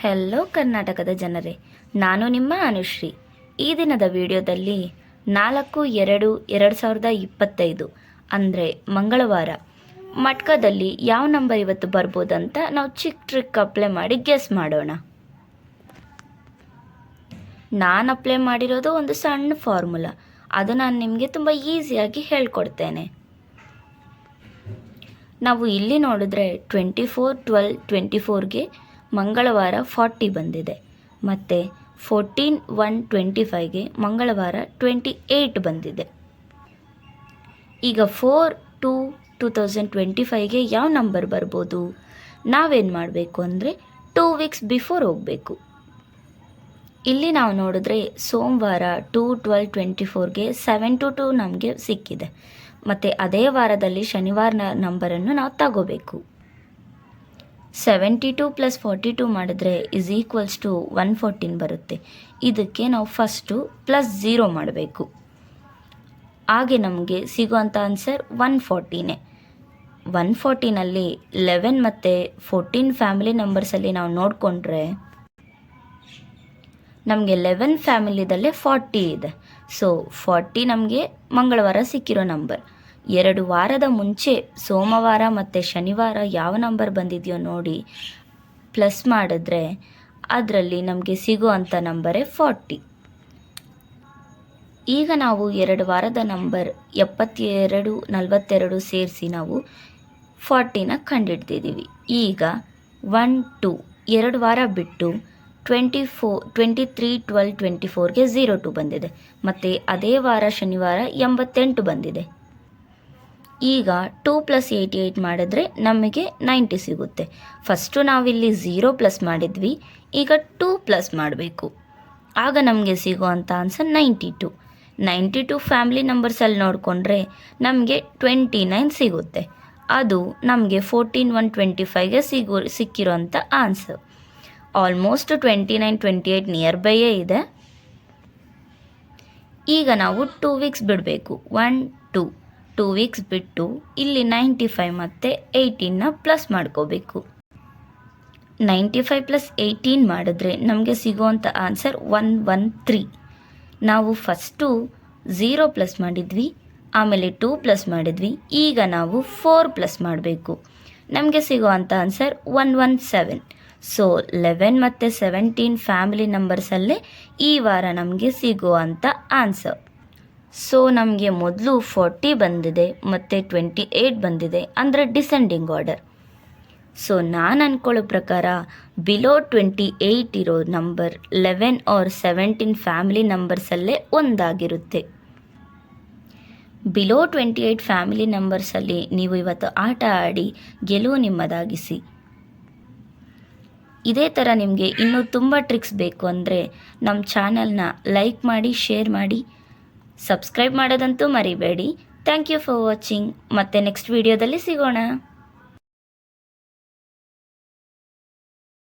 Hello ಕರ್ನಾಟಕದ ಜನರೇ. ನಾನು ನಿಮ್ಮ ಅನುಶ್ರೀ. ಈ ದಿನದ ವಿಡಿಯೋದಲ್ಲಿ ನಾಲ್ಕು ಎರಡು ಎರಡು ಸಾವಿರದ ಇಪ್ಪತ್ತೈದು, ಅಂದರೆ ಮಂಗಳವಾರ. ಮಟ್ಕದಲ್ಲಿ ಯಾವ ನಂಬರ್ ಇವತ್ತು ಬರ್ಬೋದಂತ ನಾವು ಚಿಕ್ಕ ಟ್ರಿಕ್ ಅಪ್ಲೈ ಮಾಡಿ ಗೆಸ್ ಮಾಡೋಣ. ನಾನು ಅಪ್ಲೈ ಮಾಡಿರೋದು ಒಂದು ಸಣ್ಣ ಫಾರ್ಮುಲಾ ಅದು ನಾನು ನಿಮಗೆ ತುಂಬ ಈಸಿಯಾಗಿ ಹೇಳ್ಕೊಡ್ತೇನೆ. ನಾವು ಇಲ್ಲಿ ನೋಡಿದ್ರೆ ಟ್ವೆಂಟಿ ಫೋರ್ ಟ್ವೆಲ್ ಟ್ವೆಂಟಿ ಫೋರ್ಗೆ ಮಂಗಳವಾರ ಫಾರ್ಟಿ ಬಂದಿದೆ. ಮತ್ತು ಫೋರ್ಟೀನ್ ಒನ್ ಟ್ವೆಂಟಿ ಫೈವ್ಗೆ ಮಂಗಳವಾರ ಟ್ವೆಂಟಿ ಏಯ್ಟ್ ಬಂದಿದೆ. ಈಗ four to two thousand twenty ಫೈವ್ಗೆ ಯಾವ ನಂಬರ್ ಬರ್ಬೋದು? ನಾವೇನು ಮಾಡಬೇಕು ಅಂದರೆ ಟೂ ವೀಕ್ಸ್ ಬಿಫೋರ್ ಹೋಗಬೇಕು. ಇಲ್ಲಿ ನಾವು ನೋಡಿದ್ರೆ ಸೋಮವಾರ ಟೂ ಟ್ವೆಲ್ ಟ್ವೆಂಟಿ ಫೋರ್ಗೆ ಸೆವೆನ್ ಟು ಟು ನಮಗೆ ಸಿಕ್ಕಿದೆ. ಮತ್ತು ಅದೇ ವಾರದಲ್ಲಿ ಶನಿವಾರನ ನಂಬರನ್ನು ನಾವು ತಗೋಬೇಕು. Seventy two plus forty two ಮಾಡಿದ್ರೆ is equals to one fourteen ಬರುತ್ತೆ. ಇದಕ್ಕೆ ನಾವು ಫಸ್ಟು ಪ್ಲಸ್ ಝೀರೋ ಮಾಡಬೇಕು. ಹಾಗೆ ನಮಗೆ ಸಿಗುವಂಥ ಆನ್ಸರ್ ಒನ್ ಫೋರ್ಟೀನೇ ಒನ್ ಫೋರ್ಟೀನಲ್ಲಿ ಲೆವೆನ್ ಮತ್ತು ಫೋರ್ಟೀನ್ ಫ್ಯಾಮಿಲಿ ನಂಬರ್ಸಲ್ಲಿ ನಾವು ನೋಡಿಕೊಂಡ್ರೆ ನಮಗೆ ಲೆವೆನ್ ಫ್ಯಾಮಿಲಿದಲ್ಲೇ ಫಾರ್ಟಿ ಇದೆ. ಸೊ ಫಾರ್ಟಿ ನಮಗೆ ಮಂಗಳವಾರ ಸಿಕ್ಕಿರೋ ನಂಬರ್ ಎರಡು ವಾರದ ಮುಂಚೆ ಸೋಮವಾರ ಮತ್ತು ಶನಿವಾರ ಯಾವ ನಂಬರ್ ಬಂದಿದೆಯೋ ನೋಡಿ ಪ್ಲಸ್ ಮಾಡಿದ್ರೆ ಅದರಲ್ಲಿ ನಮಗೆ ಸಿಗುವಂಥ ನಂಬರೇ ಫಾರ್ಟಿ. ಈಗ ನಾವು ಎರಡು ವಾರದ ನಂಬರ್ ಎಪ್ಪತ್ತೆರಡು, ನಲವತ್ತೆರಡು ಸೇರಿಸಿ ನಾವು ಫಾರ್ಟಿನ ಕಂಡುಹಿಡ್ದಿದ್ದೀವಿ ಈಗ ಒನ್, ಟು, ಎರಡು ವಾರ ಬಿಟ್ಟು twenty four, twenty three, twelve, twenty ಫೋರ್ಗೆ zero two ಬಂದಿದೆ. ಮತ್ತು ಅದೇ ವಾರ ಶನಿವಾರ ಎಂಬತ್ತೆಂಟು ಬಂದಿದೆ. ಈಗ ಟೂ ಪ್ಲಸ್ ಏಯ್ಟಿ ಏಯ್ಟ್ ಮಾಡಿದ್ರೆ ನಮಗೆ ನೈಂಟಿ ಸಿಗುತ್ತೆ. ಫಸ್ಟು ನಾವಿಲ್ಲಿ ಝೀರೋ ಪ್ಲಸ್ ಮಾಡಿದ್ವಿ, ಈಗ ಟೂ ಪ್ಲಸ್ ಮಾಡಬೇಕು. ಆಗ ನಮಗೆ ಸಿಗುವಂಥ answer ninety two ninety two family ನಂಬರ್ಸಲ್ಲಿ ನೋಡಿಕೊಂಡ್ರೆ ನಮಗೆ ಟ್ವೆಂಟಿ ನೈನ್ ಸಿಗುತ್ತೆ. ಅದು ನಮಗೆ ಫೋರ್ಟೀನ್ ಒನ್ ಟ್ವೆಂಟಿ ಫೈವ್ಗೆ ಸಿಗೋ ಸಿಕ್ಕಿರೋಂಥ answer almost twenty nine twenty eight near ಬೈಯೇ ಇದೆ. ಈಗ ನಾವು ಟೂ ವೀಕ್ಸ್ ಬಿಡಬೇಕು. ಒನ್ ಟೂ ಟೂ ವೀಕ್ಸ್ ಬಿಟ್ಟು ಇಲ್ಲಿ ನೈಂಟಿ ಫೈವ್ ಮತ್ತು ಏಯ್ಟೀನ್ನ ಪ್ಲಸ್ ಮಾಡ್ಕೋಬೇಕು. ನೈಂಟಿ ಫೈವ್ ಪ್ಲಸ್ ಏಯ್ಟೀನ್ ಮಾಡಿದ್ರೆ ನಮಗೆ ಸಿಗುವಂಥ ಆನ್ಸರ್ ಒನ್ ಒನ್ ತ್ರೀ ನಾವು ಫಸ್ಟು ಝೀರೋ ಪ್ಲಸ್ ಮಾಡಿದ್ವಿ, ಆಮೇಲೆ ಟೂ ಪ್ಲಸ್ ಮಾಡಿದ್ವಿ, ಈಗ ನಾವು ಫೋರ್ ಪ್ಲಸ್ ಮಾಡಬೇಕು. ನಮಗೆ ಸಿಗೋವಂಥ answer one one seven so eleven ಮತ್ತು ಸೆವೆಂಟೀನ್ ಫ್ಯಾಮಿಲಿ ನಂಬರ್ಸಲ್ಲೇ ಈ ವಾರ ನಮಗೆ ಸಿಗುವಂಥ ಆನ್ಸರ್ ಸೊ ನಮಗೆ ಮೊದಲು ಫೋರ್ಟಿ ಬಂದಿದೆ, ಮತ್ತು ಟ್ವೆಂಟಿ ಏಯ್ಟ್ ಬಂದಿದೆ, ಅಂದರೆ ಡಿಸೆಂಡಿಂಗ್ ಆರ್ಡರ್ ಸೊ ನಾನು ಅಂದ್ಕೊಳ್ಳೋ ಪ್ರಕಾರ ಬಿಲೋ ಟ್ವೆಂಟಿ ಏಯ್ಟ್ ಇರೋ number eleven or seventeen family ನಂಬರ್ಸಲ್ಲೇ ಒಂದಾಗಿರುತ್ತೆ. ಬಿಲೋ ಟ್ವೆಂಟಿ ಏಯ್ಟ್ ಫ್ಯಾಮಿಲಿ ನಂಬರ್ಸಲ್ಲಿ ನೀವು ಇವತ್ತು ಆಟ ಆಡಿ, ಗೆಲುವು ನಿಮ್ಮದಾಗಿಸಿ. ಇದೇ ಥರ ನಿಮಗೆ ಇನ್ನೂ ತುಂಬ ಟ್ರಿಕ್ಸ್ ಬೇಕು ಅಂದರೆ ನಮ್ಮ ಚಾನಲ್ನ ಲೈಕ್ ಮಾಡಿ ಶೇರ್ ಮಾಡಿ ಸಬ್ಸ್ಕ್ರೈಬ್ ಮಾಡೋದಂತೂ ಮರಿಬೇಡಿ. ಥ್ಯಾಂಕ್ ಯು ಫಾರ್ ವಾಚಿಂಗ್ ಮತ್ತೆ ನೆಕ್ಸ್ಟ್ ವಿಡಿಯೋದಲ್ಲಿ ಸಿಗೋಣ.